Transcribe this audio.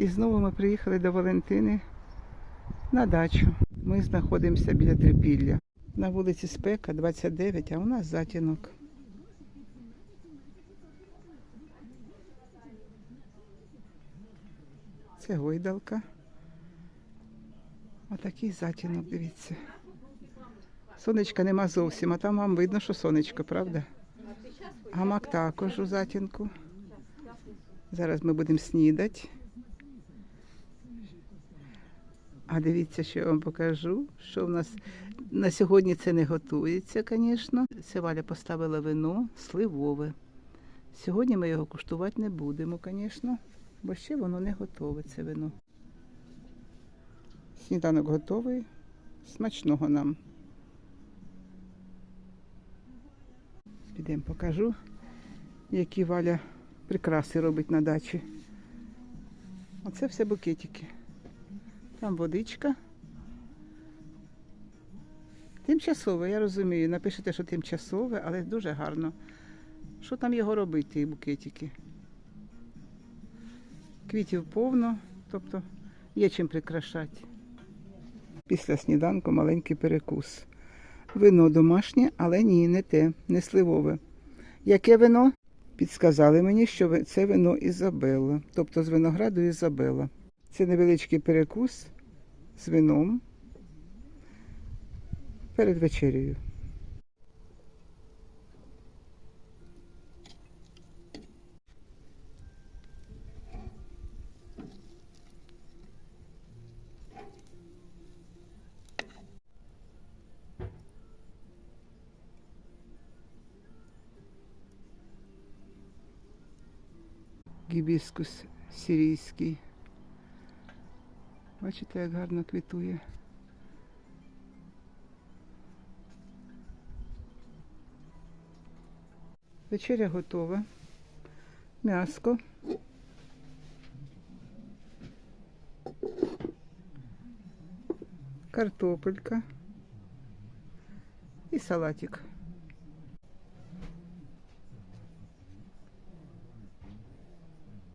І знову ми приїхали до Валентини на дачу. Ми знаходимося біля Трипілля. На вулиці Спека 29, а у нас затінок. Це гойдалка. Отакий затінок, дивіться. Сонечка нема зовсім, а там вам видно, що сонечко, правда? Гамак також у затінку. Зараз ми будемо снідати. А дивіться, що я вам покажу, що в нас на сьогодні це не готується, звісно. Це Валя поставила вино сливове. Сьогодні ми його куштувати не будемо, звісно, бо ще воно не готове, це вино. Сніданок готовий. Смачного нам. Підемо покажу, які Валя прикраси робить на дачі. Оце все букетики. Там водичка. Тимчасове, я розумію. Напишете, що тимчасове, але дуже гарно. Що там його робити, букетики? Квітів повно, тобто є чим прикрашати. Після сніданку маленький перекус. Вино домашнє, але ні, не те, не сливове. Яке вино? Підсказали мені, що це вино Ізабелла, тобто з винограду Ізабелла. Це невеличкий перекус з вином перед вечерею. Гібіскус сирійський. Бачите, як гарно квітує. Вечеря готова. М'яско. Картопелька. І салатик.